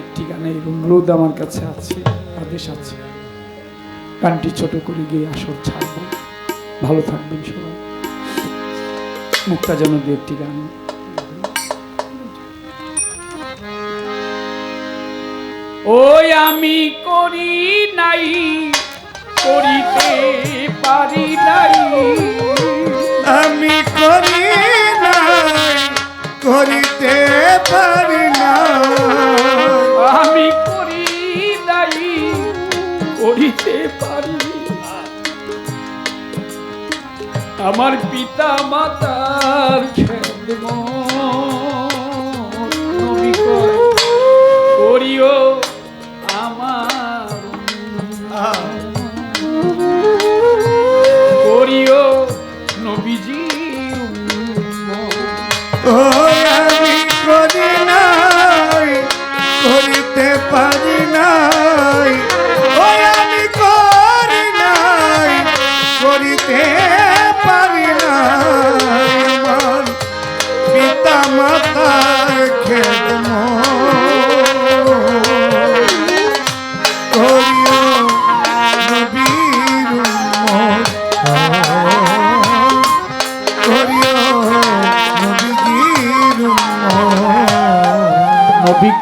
একটি গানের অনুরোধ আমার কাছে আছে, আদেশ আছে। গানটি ছোট করে গিয়ে আসর ছাড়ব। ভালো থাকবেন সবাই। মুক্তা যেন দু একটি গান ওই আমি করি নাই, করিতে পারি নাই। আমি করি করিতে পারি না। আমি করি নাই করিতে পারি আমার পিতা মাতার খেদম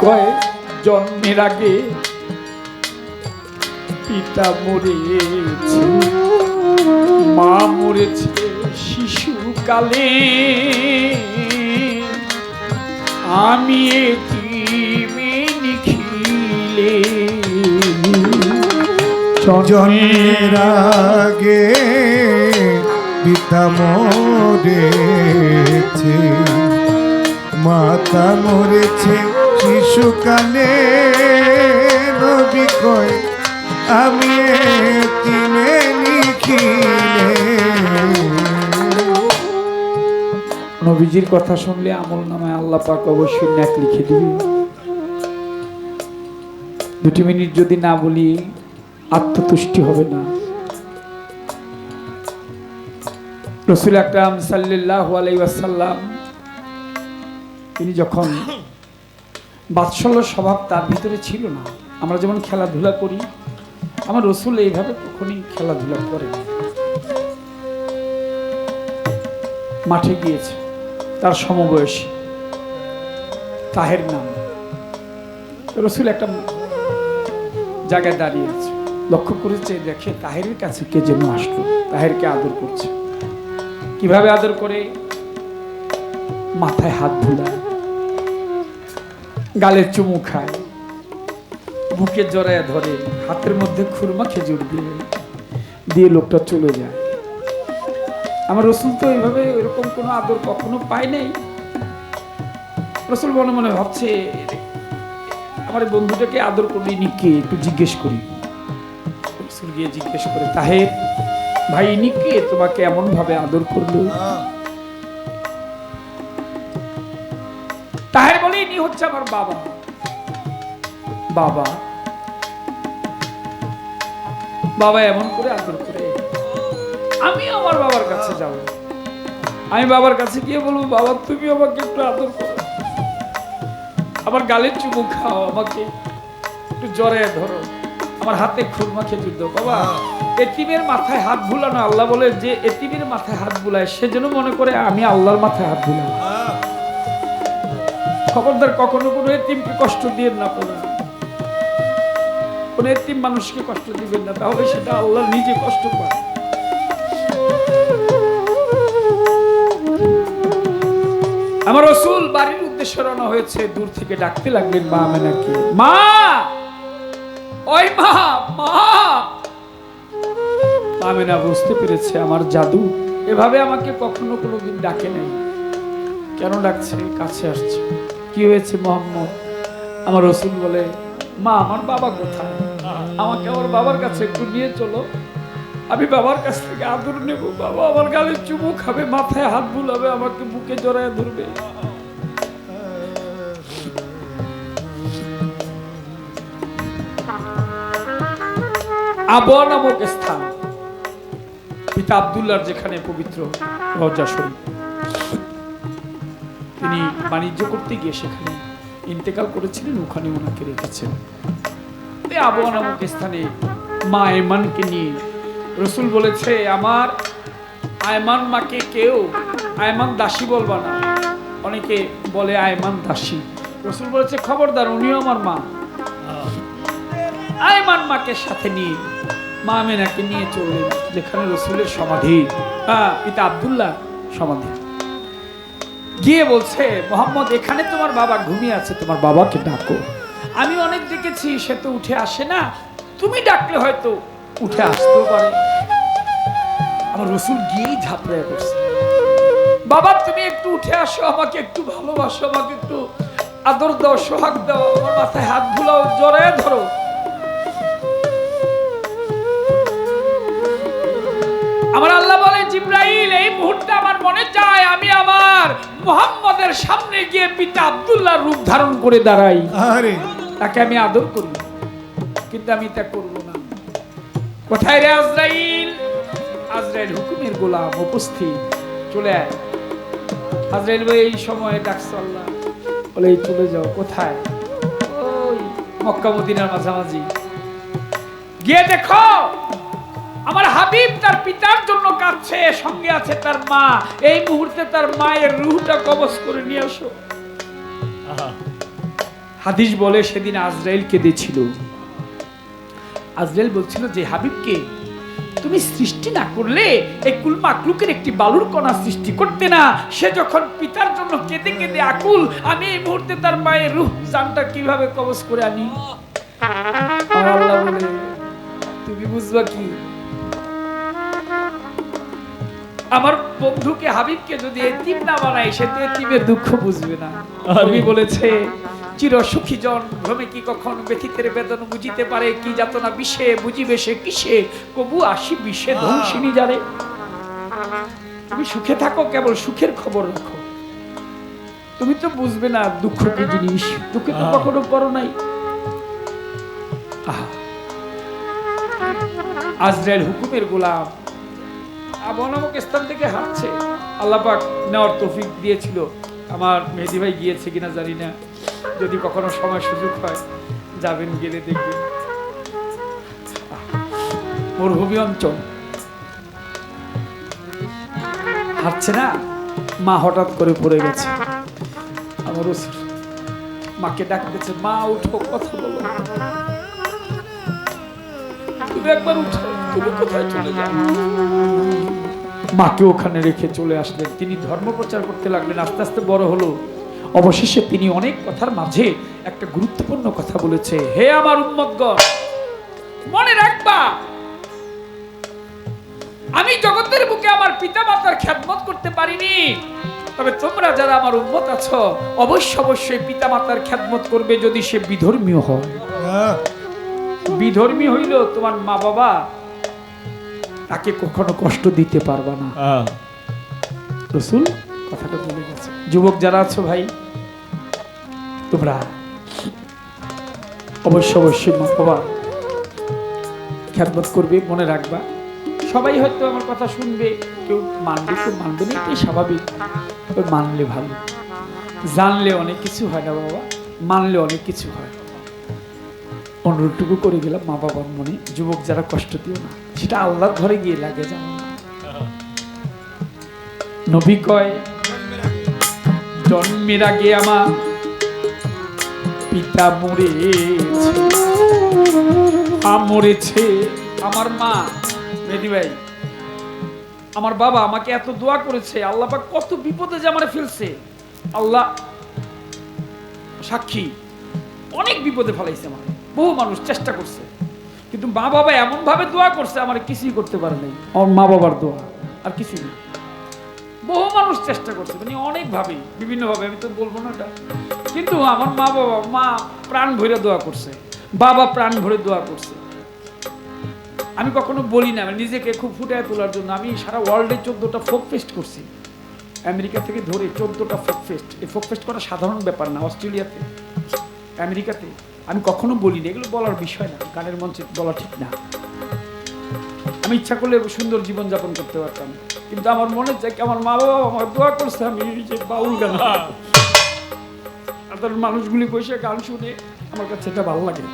কয় জন্মের আগে পিতা মরেছে। মা মরেছে শিশুকালে। আমি নিখিলে। জন্মের আগে পিতা মরেছে। মাতা মরেছে শিশুকালে রবি কয়, আমি তিনে লিখিলে। নবীজির কথা শুনলে আমল নামায় আল্লাহ পাক অবশ্যই ন্যাক লিখে দিবে। দুটি মিনিট যদি না বলি, আত্মতুষ্টি হবে না। রসুল আকরাম সাল্লাহ আলাইসাল্লাম তিনি যখন বাৎসল্য স্বভাব তার ভিতরে ছিল না। আমরা যেমন খেলাধুলা করি, আমার রসুল এইভাবে কখনই খেলাধুলা করে মাঠে গিয়েছে, তার সমবয়সী, তাহের নাম। রসুল একটা জায়গায় দাঁড়িয়ে আছে। লক্ষ্য করেছে, দেখে তাহেরের কাছে কে যেন আসলো, তাহেরকে আদর করছে। কীভাবে আদর করে? মাথায় হাত ধুলায় গালে চুমু খায়। বুকে জড়ায় ধরে, হাতের মধ্যে খুরমা খেজুর দিয়ে। দিয়ে লোকটা চলে যায়। আমার রসুল তো এইভাবে এরকম কোনো আদর কখনো পায় নাই। রসুল মনে মনে ভাবছে, আমার বন্ধুটাকে আদর করলে নি কে? একটু জিজ্ঞেস করি। রসুল গিয়ে জিজ্ঞেস করে, তাহের, ভাই ইনি কে? তোমাকে এমন ভাবে আদর করল? হচ্ছে আমার বাবা। বাবা। বাবা এমন করে আদর করে। আমি আমার বাবার কাছে যাব। আমি বাবার কাছে গিয়ে বলব, বাবা, তুমি আমাকে একটু আদর করো। আমার গালের চুমু খাও, আমাকে একটু জ্বরে ধরো। আমার হাতে খুরমা খেজুর দাও। বাবা, এতিমের মাথায় হাত বুলানো আল্লাহ বলে যে এতিমের মাথায় হাত বুলায়, সে যেন মনে করে, আমি আল্লাহর মাথায় হাত বুলাই খবরদার কখনো কোনো এতিমকে কষ্ট দিয়ে না পড়ে কোন এতিম মানুষকে কষ্ট দিবেন না, তাহলে সেটা আল্লাহ নিজে কষ্ট পায় আমার রসুল বাড়ির উদ্দেশ্যে রওনা হয়েছে, দূর থেকে ডাকতে লাগলেন, মা আমেনাকে মা! ওই মা মা! আমেনা বুঝতে পেরেছে, আমার জাদু এভাবে আমাকে কখনো কোনোদিন ডাকে নাই। কেন ডাকছে? কাছে আসছে। কি হয়েছে, মোহাম্মদ? আমার রসুল বলে, মা, আমার বাবা কোথায়? আমাকে আমার বাবার কাছে একটু নিয়ে চলো। আমি বাবার কাছ থেকে আদর নেব। বাবা আমার গালে চুমু খাবে, মাথায় হাত বুলাবে, আমাকে বুকে জড়ায় ধরবে। আবহাওয়া নামক স্থান, পিতা আবদুল্লার যেখানে পবিত্র রজা শরীফ। তিনি বাণিজ্য করতে গিয়ে সেখানে ইন্তেকাল করেছিলেন, ওখানে ওনাকে রেখেছেন। আবহাওয়া নামক স্থানে মা এমানকে নিয়ে রসুল বলেছে, আমার আয়মান মাকে কেউ আয়মান দাসী বলবা না। অনেকে বলে, আয়মান দাসী। রসুল বলেছে, খবরদার, উনিও আমার মা। আয়মান মাকে সাথে নিয়ে মা মেনাকে নিয়ে চললেন, যেখানে রসুলের সমাধি পিতা আবদুল্লাহ সমাধি। গিয়ে বলছে, মোহাম্মদ, এখানে তোমার বাবা ঘুমিয়ে আছে, তোমার বাবাকে ডাকো। আমি অনেক দেখেছি সে তো উঠে আসে না। তুমি ডাকলে হয়তো উঠে আসতেও পারে। আমার রসুল গিয়েই ঝাপড়ে করছে বাবা, তুমি একটু উঠে আসো, আমাকে একটু ভালোবাসো, আমাকে একটু আদর দাও, সোহাগ দাও, আমার মাথায় হাত বুলাও জড়ায় ধরো। আমার আল্লাহ বলে, জিব্রাইল, এই মুহূর্তে আমার মনে চায়, আমি আমার মোহাম্মদের সামনে গিয়ে পিতা আব্দুল্লাহর রূপ ধারণ করে দাঁড়াই। আরে তাকে আমি আদর করি। কিন্তু আমি তা করব না। কোথায় রে আজরাইল? আজরাইল হুকুমের গোলাম উপস্থিত। চলে আয়। আজরাইল ভাই এই সময় ডাকছে আল্লাহ। বলে এই চলে যাও কোথায়? ওই মক্কা মদিনার মাঝামাঝি। গিয়ে দেখো আমার পিতার কাঁদছে সঙ্গে আছে তার মা। এই মুহূর্তে তার মায়ের রুহটা কবজ করে নিয়ে আসো। হাদিস বলে সেদিন আজরাইল কেঁদেছিল আজরাইল বলছিল যে, হাবিবকে, তুমি সৃষ্টি না করলে এই কুল মাকলুকের একটি বালুর কণা সৃষ্টি করতে না। সে যখন পিতার জন্য কেঁদে কেঁদে আকুল, আমি এই মুহূর্তে তার মায়ের রূহ জানটা কীভাবে কবজ করে আনি? আল্লাহ বলে, তুমি বুঝবা কি? আমার বন্ধুকে হাবিবকে যদি এতিম না বানাই সে তো এতিমের দুঃখ বুঝবে না। কবি বলেছে চির সুখী জন ভ্রমে কি কখন ব্যথিতের বেদন বুঝিতে পারে কি যাতনা বিষে বুঝিবে সে কিসে কবু আসি বিষে ধ্বংসিনী জানে তুমি সুখে থাকো কেবল সুখের খবর রাখো। তুমি তো বুঝবে না দুঃখ কি জিনিস দুঃখে তো কখনো করো নাই। আজরাইল হুকুমের গোলাম আবু স্থান থেকে হাঁটছে। আল্লাহ পাক নেওয়ার তৌফিক দিয়েছিল। আমার মেহেদি ভাই গিয়েছে কিনা জানি না। যদি কখনো সময় সুযোগ হয়, যাবেন, গেলে দেখবেন। মরুভূমি অঞ্চল। হাঁটছে না? মা হঠাৎ করে পড়ে গেছে। আমার মাকে ডাক দিয়েছে মা, উঠো, কথা বলো। তুমি একবার উঠো, তুমি কোথায় চলে যাও? মাকে ওখানে রেখে চলে আসলেন। তিনি ধর্ম প্রচার করতে লাগলেন আস্তে আস্তে বড় হলো। অবশেষে তিনি অনেক কথার মাঝে একটা গুরুত্বপূর্ণ কথা বলেছে হে আমার উম্মতগণ মনে রাখবা আমি জগতের বুকে আমার পিতা মাতার খ্যাতমত করতে পারিনি। তবে তোমরা যারা আমার উম্মত আছো অবশ্য অবশ্যই পিতা মাতার খ্যাতমত করবে যদি সে বিধর্মীয় হয়। বিধর্মী হইল তোমার মা বাবা তাকে কখনো কষ্ট দিতে পারবা না। রসুল কথাটা বলে গেছে। যুবক যারা আছো ভাই তোমরা অবশ্য অবশ্যই মা বাবা খ্যাতমত করবে মনে রাখবা। সবাই হয়তো আমার কথা শুনবে কেউ মানবে কেউ মানবে না এটাই স্বাভাবিক। তবে মানলে ভালো। জানলে অনেক কিছু হয় না বাবা। মানলে অনেক কিছু হয়। অনুরোধটুকু করে গেলাম মা বাবার মনে। যুবক যারা কষ্ট দিও না। সেটা আল্লাহর ঘরে গিয়ে লাগে জানো নবী কয়, জন্মের আগে আমার পিতা মরেছে, মা মরেছে, আমার মা। মেদি ভাই, আমার বাবা আমাকে এত দোয়া করেছে, আল্লাহ পাক কত বিপদে যে আমার ফেলছে। আল্লাহ সাক্ষী, অনেক বিপদে ফেলাইছে আমার, বহু মানুষ চেষ্টা করছে। কিন্তু মা বাবা এমন ভাবে দোয়া করছে আমার কিছুই করতে পারে নাই। আমার মা বাবার দোয়া। আর কিছুই না। বহু মানুষ চেষ্টা করছে মানে অনেক ভাবে বিভিন্ন ভাবে আমি তো বলব না এটা। কিন্তু আমার মা বাবা মা প্রাণ ভরে দোয়া করছে বাবা প্রাণ ভরে দোয়া করছে। আমি কখনো বলি না নিজেকে খুব ফুটায় তোলার জন্য। আমি সারা ওয়ার্ল্ডে চোদ্দটা ফোক ফেস্ট করছি। আমেরিকা থেকে ধরে চোদ্দটা ফোক ফেস্ট এই ফোক ফেস্ট করা সাধারণ ব্যাপার না অস্ট্রেলিয়াতে। আমেরিকাতে। আমি কখনো বলি না এগুলো বলার বিষয় না, গানের মঞ্চে বলা ঠিক না। আমি ইচ্ছা করলে সুন্দর জীবন যাপন করতে পারতাম, কিন্তু আমার মনে চাই আমার মা বাবা আমার দোয়া করছে আমি যে বাউল গান। আর মানুষগুলি বসে গান শুনে আমার কাছে এটা ভালো লাগে।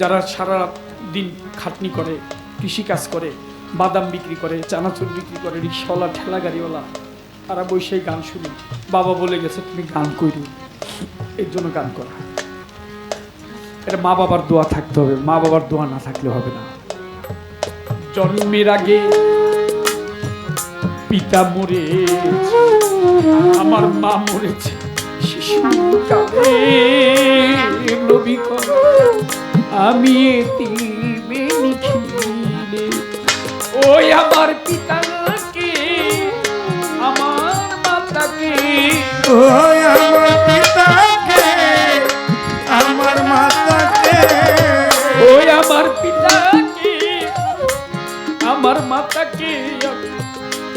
যারা সারা দিন খাটনি করে কৃষি কাজ করে, বাদাম বিক্রি করে, চানাচুর বিক্রি করে, রিক্সাওয়ালা ঠেলা গাড়িওয়ালা তারা বসে গান শুনি। বাবা বলে গেছে, তুমি গান করি এর জন্য গান করা। এটা মা বাবার দোয়া থাকতে হবে। মা বাবার দোয়া না থাকলে হবে না। জন্মের আগে পিতা মরে আমার মা মরেছে আমি ওই আমার পিতাকে আমার মাতাকে।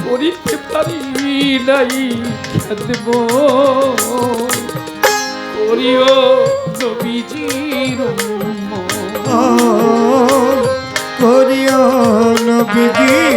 করিতে পারি নাই খেদব। করিও নবীজির। করিও নবীজির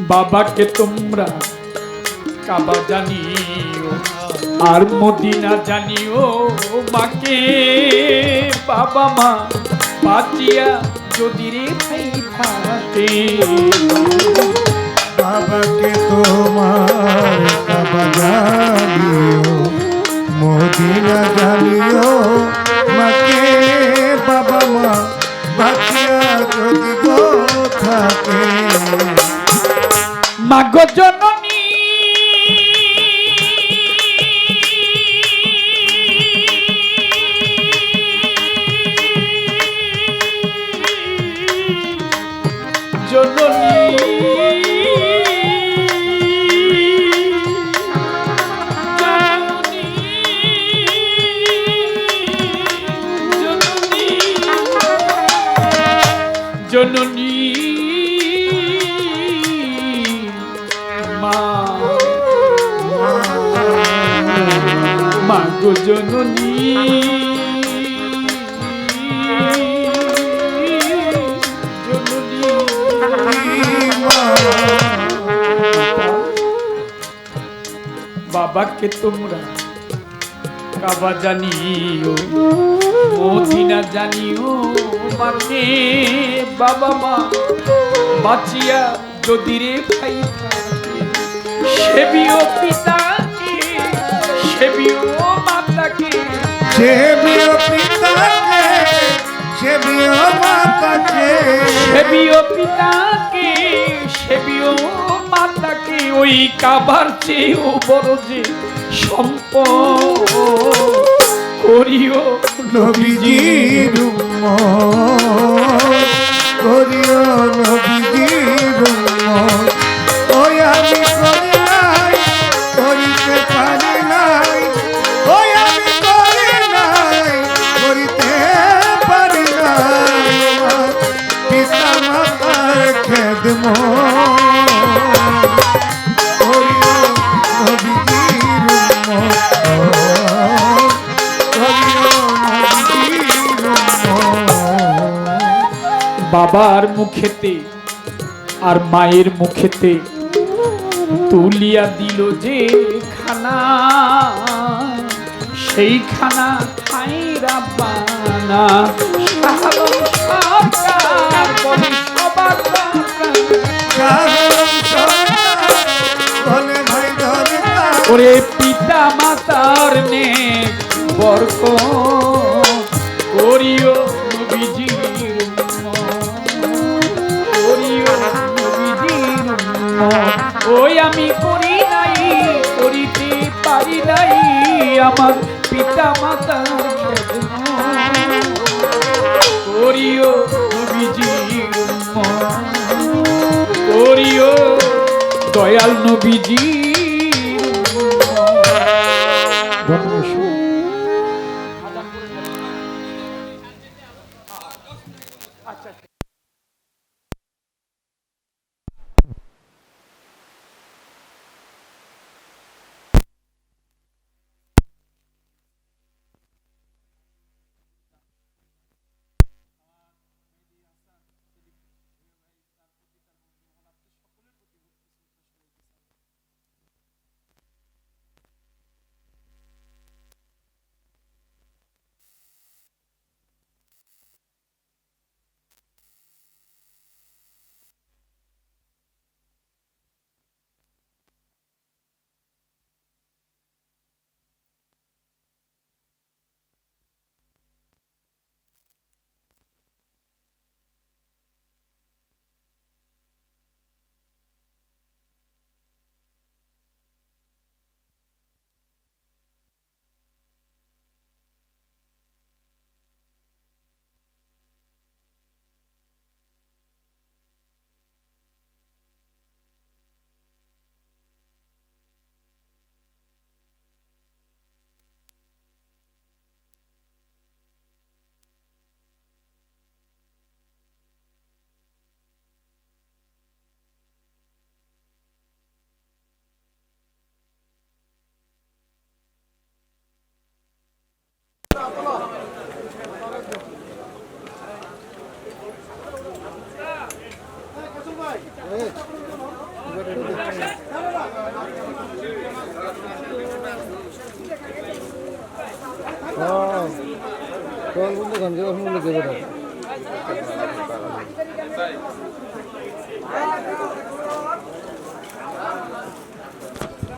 বাবাকে তোমরা কাবা জানিও, আর মদিনা জানিও, মাকে, বাবা মা বাঁচিয়া যদি রে ভাই থাকে। বাবাকে তোমার কাবা জানিও, মদিনা জানিও, মাকে, বাবা মা বাঁচিয়া যদি থাকে। মাগো মা গো জননী বাবাকে তোমরা কাবা জানিও, মদিনা জানিও, মাকে বাবা মা বাঁচিয়া যদি রে ভাই সেবিও পিতাকে সেবিও মাতাকে সেবিও পিতাকে সেবিও মাতাকে। সেবিও পিতাকে সেবিও ওই কাবার চেয়েও বড় যে সম্পদ। করিও নবীজির করিও নবীজির বাবার মুখেতে আর মায়ের মুখেতে তুলিয়া দিল যে খানা, সেই খানা খাই রাব্বানা শাহালম সরকার বলে সবার দরকার। বলে ভাই দরকার ওরে পিতা মাতার নে বরক আমার পিতা খেদমত। করিও উম্মত। করিও দয়াল নবীজির Bravo.